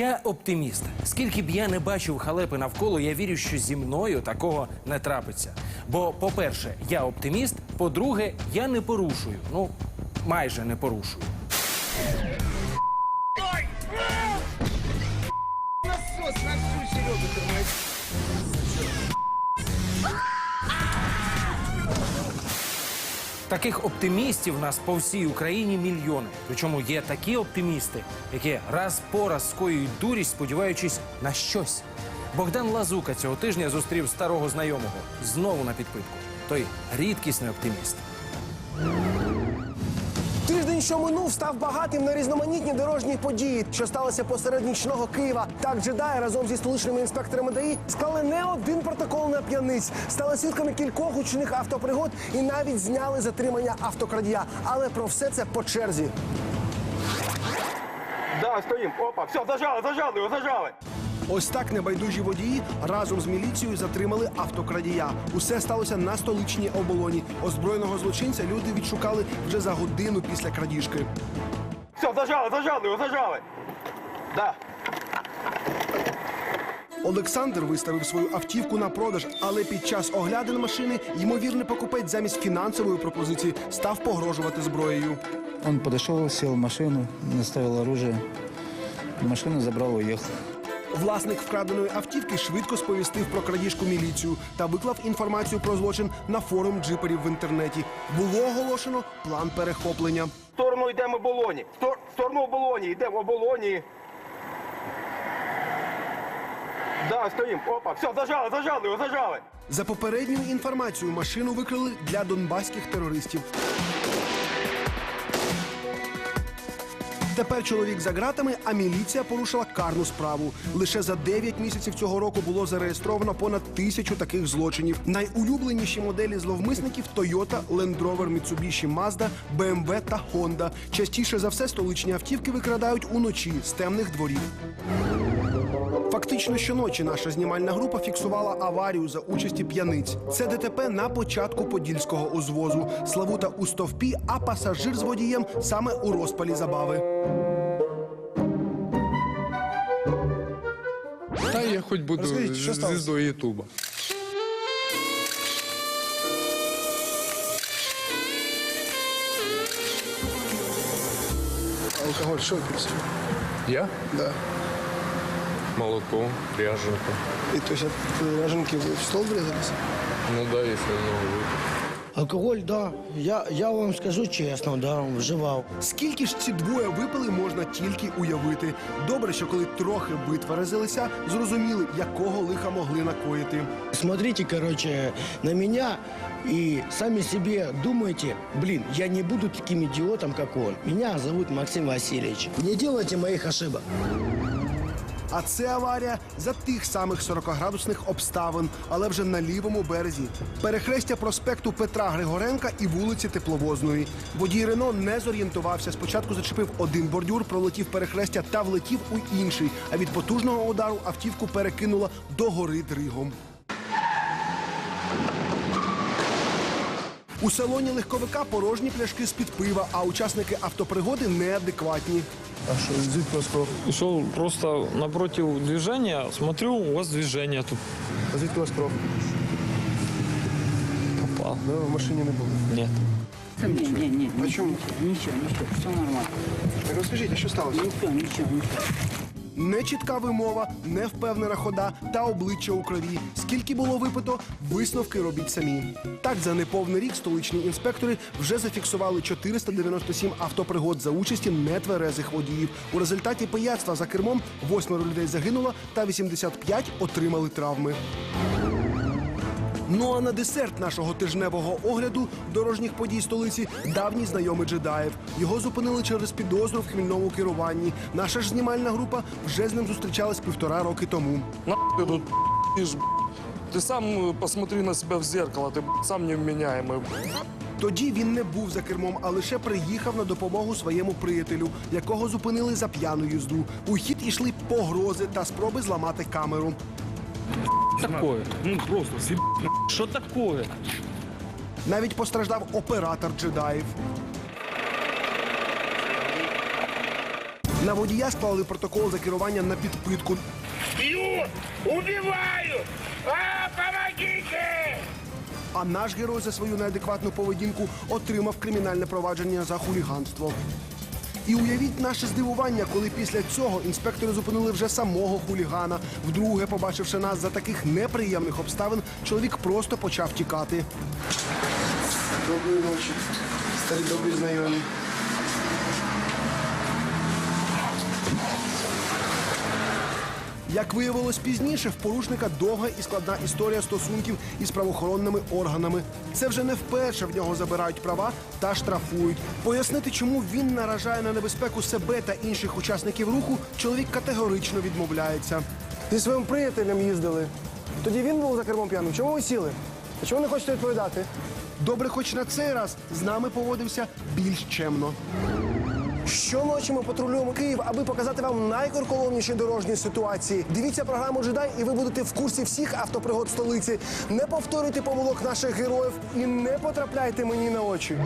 Я оптиміст. Скільки б я не бачив халепи навколо, я вірю, що зі мною такого не трапиться. Бо, по-перше, я оптиміст. По-друге, я не порушую. Ну, майже не порушую. Таких оптимістів в нас по всій Україні мільйони. Причому є такі оптимісти, які раз по раз скоюють дурість, сподіваючись на щось. Богдан Лазука цього тижня зустрів старого знайомого знову на підпитку. Той рідкісний оптиміст. Що минув, став багатим на різноманітні дорожні події, що сталося посеред нічного Києва. Так джедаї разом зі столичними інспекторами ДАІ склали не один протокол на п'яниць, стали свідками кількох гучних автопригод і навіть зняли затримання автокрадія. Але про все це по черзі. Да, стоим. Опа, все, зажали, зажали зажали. Ось так небайдужі водії разом з міліцією затримали автокрадія. Усе сталося на столичній оболоні. Озброєного злочинця люди відшукали вже за годину після крадіжки. Все, зажали, зажали зажали. Да. Олександр виставив свою автівку на продаж, але під час оглядин машини ймовірний покупець замість фінансової пропозиції став погрожувати зброєю. Он подошел, сел в машину, наставил оружие. Машину забрал, уехал. Власник вкраденої автівки швидко сповістив про крадіжку міліцію та виклав інформацію про злочин на форум джиперів в інтернеті. Було оголошено план перехоплення. В сторону йдемо оболоні. В стор- в сторону оболоні, йдемо оболоні. Да, стоим. Опа, все, зажали, зажали его, зажали. За попередньою інформацією, машину викрили для донбаських терористів. Тепер чоловік за ґратами, а міліція порушила карну справу. Лише за 9 місяців цього року було зареєстровано понад тисячу таких злочинів. Найулюбленіші моделі зловмисників Toyota, Land Rover, Mitsubishi Mazda, BMW та Honda. Частіше за все столичні автівки викрадають уночі з темних дворів. Фактично щоночі наша знімальна група фіксувала аварію за участі п'яниць. Це ДТП на початку подільського узвозу. Славута у стовпі, а пасажир з водієм саме у розпалі забави. Та я хоч буду Розкажіть, що сталося? звіздою Ютуба. Алкоголь, що пився? Я? Да. Молоко, ряженка. І то зараз ряженки в стол врізалися? Ну да, если много выпить. Алкоголь, да. Я, я вам скажу чесно, да, вживав. Скільки ж ці двоє випили, можна тільки уявити. Добре, що коли трохи витверезилися, зрозуміли, якого лиха могли накоїти. Смотрите, короче, на меня и сами себе думайте, блин, я не буду таким идиотом, как он. Меня зовут Максим Васильевич. Не делайте моих ошибок. А це аварія за тих самих 40-градусних обставин, але вже на лівому березі. Перехрестя проспекту Петра Григоренка і вулиці Тепловозної. Водій Рено не зорієнтувався. Спочатку зачепив один бордюр, пролетів перехрестя та влетів у інший. А від потужного удару автівку перекинула до гори дригом. У салоні легковика порожні пляшки з-під пива, а учасники автопригоди неадекватні. Шел просто напротив движения, смотрю, у вас движение тут А звідки у вас кров? попал. в машині не було. Нет. Не, не, не, А чому? ничего, ничего, все нормально. Розкажіть, а що сталося? Ничего, ничего, ничего. Нечітка вимова, невпевнена хода та обличчя у крові. Скільки було випито, висновки робіть самі. Так, за неповний рік столичні інспектори вже зафіксували 497 автопригод за участі нетверезих водіїв. У результаті пияцтва за кермом восьмеро людей загинуло та 85 отримали травми. Ну а на десерт нашого тижневого огляду дорожніх подій столиці давній знайомий джедаєв. Його зупинили через підозру в хмільному керуванні. Наша ж знімальна група вже з ним зустрічалась півтора роки тому. Нахуй тут пи***ишь, б***ь. Ты сам э, посмотри на себя в зеркало, ты б***ь, сам невменяемый. б***ь. Тоді він не був за кермом, а лише приїхав на допомогу своєму приятелю, якого зупинили за п'яну їзду. У хід ішли погрози та спроби зламати камеру. Такое. Ну просто, что такое? Навіть постраждав оператор джедаїв. На водія склали протокол за керування на підпитку. А наш герой за свою неадекватну поведінку отримав кримінальне провадження за хуліганство. І уявіть наше здивування, коли після цього інспектори зупинили вже самого хулігана. Вдруге, побачивши нас за таких неприємних обставин, чоловік просто почав тікати. Доброї ночі, старі добрі знайомі. Як виявилось пізніше, в порушника довга і складна історія стосунків із правоохоронними органами. Це вже не вперше в нього забирають права та штрафують. Пояснити, чому він наражає на небезпеку себе та інших учасників руху, чоловік категорично відмовляється. Зі своїм приятелем їздили. Тоді він був за кермом п'яним. Чому ви сіли? А чому не хочете відповідати? Добре, хоч на цей раз з нами поводився більш чемно. Щоночі ми патрулюємо Київ, аби показати вам найкорколомніші дорожні ситуації. Дивіться програму «Джедай» і ви будете в курсі всіх автопригод столиці. Не повторюйте помилок наших героїв і не потрапляйте мені на очі.